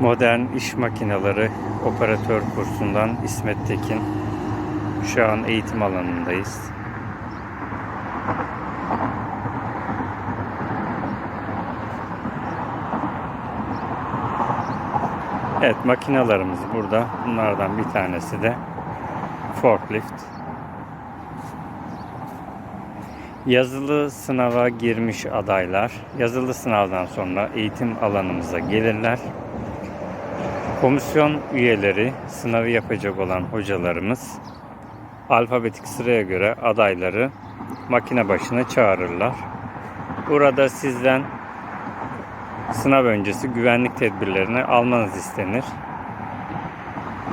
Modern iş makineleri operatör kursundan İsmet Tekin. Şu an eğitim alanındayız. Evet makinalarımız burada. Bunlardan bir tanesi de forklift. Yazılı sınava girmiş adaylar yazılı sınavdan sonra eğitim alanımıza gelirler. Komisyon üyeleri, sınavı yapacak olan hocalarımız alfabetik sıraya göre adayları makine başına çağırırlar. Burada sizden sınav öncesi güvenlik tedbirlerini almanız istenir.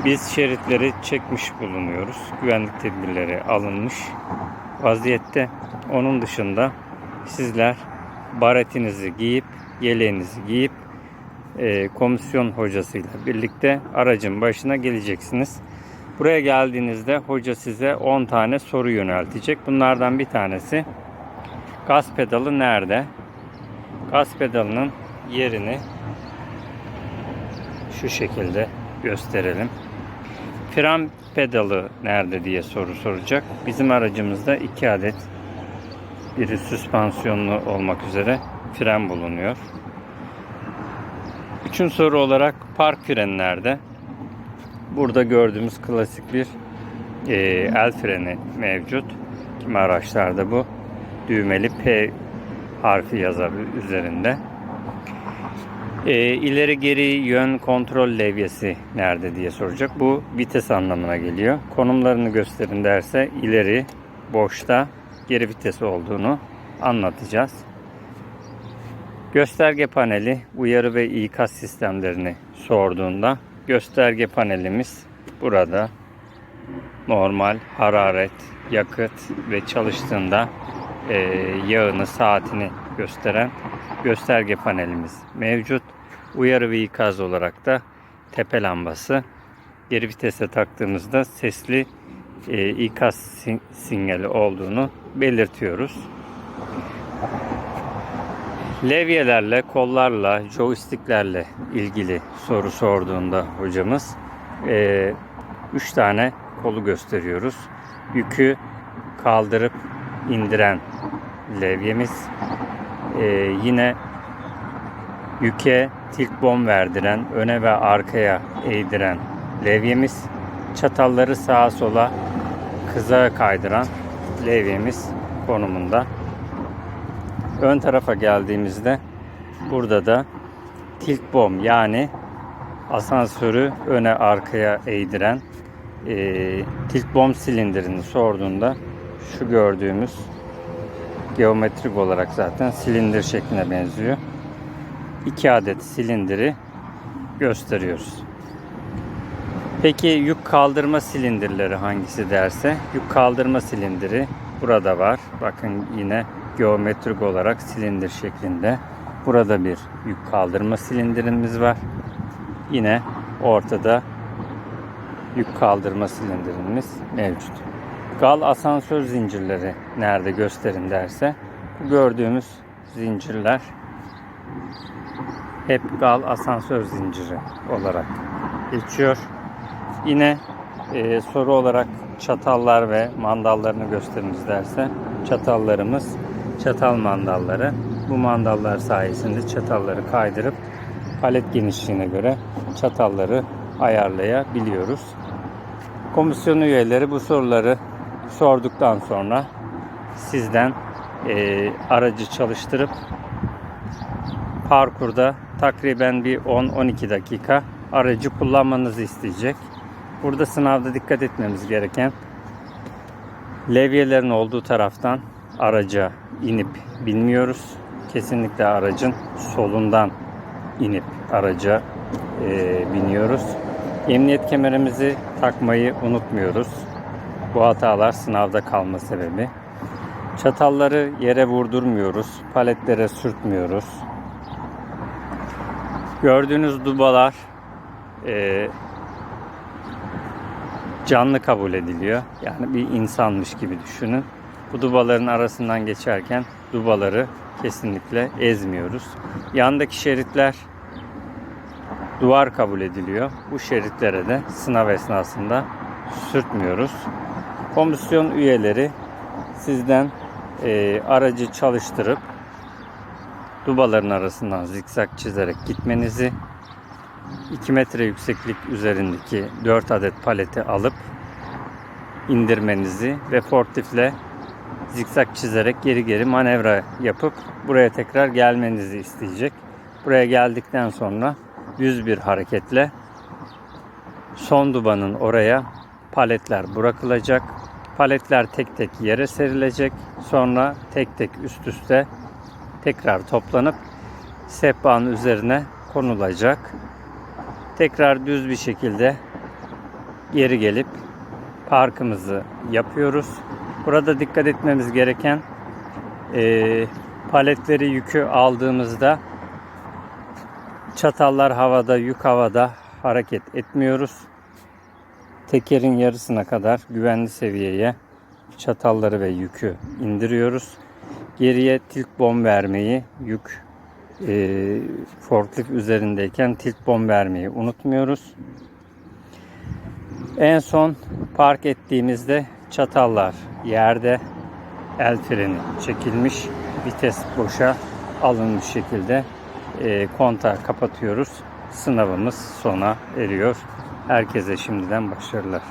Biz şeritleri çekmiş bulunuyoruz. Güvenlik tedbirleri alınmış vaziyette. Onun dışında sizler baretinizi giyip, yeleğinizi giyip e, komisyon hocasıyla birlikte aracın başına geleceksiniz. Buraya geldiğinizde hoca size 10 tane soru yöneltecek. Bunlardan bir tanesi gaz pedalı nerede? Gaz pedalının yerini şu şekilde gösterelim. Fren pedalı nerede diye soru soracak. Bizim aracımızda iki adet biri süspansiyonlu olmak üzere fren bulunuyor. Üçüncü soru olarak park freni nerede? Burada gördüğümüz klasik bir e, el freni mevcut. Kimi araçlarda bu düğmeli P harfi yazar üzerinde. E, ileri geri yön kontrol levyesi nerede diye soracak. Bu vites anlamına geliyor. Konumlarını gösterin derse ileri boşta geri vitesi olduğunu anlatacağız. Gösterge paneli uyarı ve ikaz sistemlerini sorduğunda gösterge panelimiz burada normal hararet, yakıt ve çalıştığında e, yağını, saatini gösteren gösterge panelimiz mevcut. Uyarı ve ikaz olarak da tepe lambası. Geri vitese taktığımızda sesli e, ikaz sin- sinyali olduğunu belirtiyoruz. Levyelerle, kollarla, joysticklerle ilgili soru sorduğunda hocamız 3 tane kolu gösteriyoruz. Yükü kaldırıp indiren levyemiz. E, yine yüke tilt bom verdiren, öne ve arkaya eğdiren levyemiz. Çatalları sağa sola kıza kaydıran levyemiz konumunda. Ön tarafa geldiğimizde burada da tilt bom yani asansörü öne arkaya eğdiren e, tilt bom silindirini sorduğunda şu gördüğümüz geometrik olarak zaten silindir şekline benziyor. 2 adet silindiri gösteriyoruz. Peki yük kaldırma silindirleri hangisi derse yük kaldırma silindiri burada var. Bakın yine geometrik olarak silindir şeklinde. Burada bir yük kaldırma silindirimiz var. Yine ortada yük kaldırma silindirimiz mevcut. Gal asansör zincirleri nerede gösterin derse bu gördüğümüz zincirler hep gal asansör zinciri olarak geçiyor. Yine e, soru olarak çatallar ve mandallarını gösteriniz derse çatallarımız çatal mandalları. Bu mandallar sayesinde çatalları kaydırıp palet genişliğine göre çatalları ayarlayabiliyoruz. Komisyon üyeleri bu soruları sorduktan sonra sizden e, aracı çalıştırıp parkurda takriben bir 10-12 dakika aracı kullanmanızı isteyecek. Burada sınavda dikkat etmemiz gereken levyelerin olduğu taraftan araca inip binmiyoruz. Kesinlikle aracın solundan inip araca e, biniyoruz. Emniyet kemerimizi takmayı unutmuyoruz. Bu hatalar sınavda kalma sebebi. Çatalları yere vurdurmuyoruz. Paletlere sürtmüyoruz. Gördüğünüz dubalar e, canlı kabul ediliyor. Yani bir insanmış gibi düşünün. Bu dubaların arasından geçerken dubaları kesinlikle ezmiyoruz. Yandaki şeritler duvar kabul ediliyor. Bu şeritlere de sınav esnasında sürtmüyoruz. Komisyon üyeleri sizden e, aracı çalıştırıp dubaların arasından zikzak çizerek gitmenizi 2 metre yükseklik üzerindeki 4 adet paleti alıp indirmenizi ve fortifle zikzak çizerek geri geri manevra yapıp buraya tekrar gelmenizi isteyecek. Buraya geldikten sonra düz bir hareketle son dubanın oraya paletler bırakılacak. Paletler tek tek yere serilecek. Sonra tek tek üst üste tekrar toplanıp sehpanın üzerine konulacak. Tekrar düz bir şekilde geri gelip parkımızı yapıyoruz. Burada dikkat etmemiz gereken eee, paletleri yükü aldığımızda çatallar havada, yük havada hareket etmiyoruz. Tekerin yarısına kadar güvenli seviyeye çatalları ve yükü indiriyoruz. Geriye tilt bomb vermeyi, yük eee forklift üzerindeyken tilt bomb vermeyi unutmuyoruz. En son park ettiğimizde çatallar yerde, el freni çekilmiş, vites boşa alınmış şekilde e, kontağı kapatıyoruz. Sınavımız sona eriyor. Herkese şimdiden başarılar.